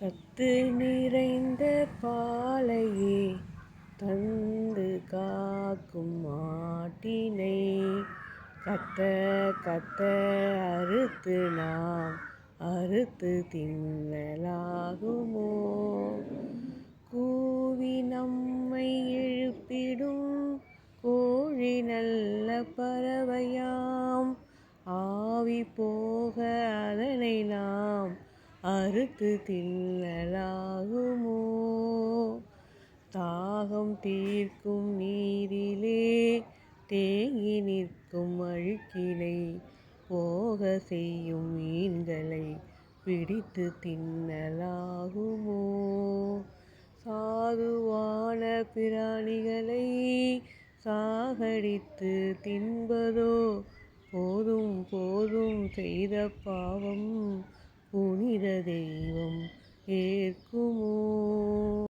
சத்து நிறைந்த பாலையே தந்து காக்கும் மாட்டினை. கத்த கத்த அறுத்து நாம் அறுத்து தின்னலாகுமோ? கூவி நம்மை எழுப்பிடும் கோழி நல்ல பறவையாம். ஆவி போக அறுத்து தின்னலாகுமோ? தாகம் தீர்க்கும் நீரிலே தேங்கி நிற்கும் அழுக்கினை போக செய்யும் மீன்களை பிடித்து தின்னலாகுமோ? சாதுவான பிராணிகளை சாகடித்து தின்பதோ? போதும் போதும் செய்த பாவம் புனித தெய்வம் ஏற்குமோ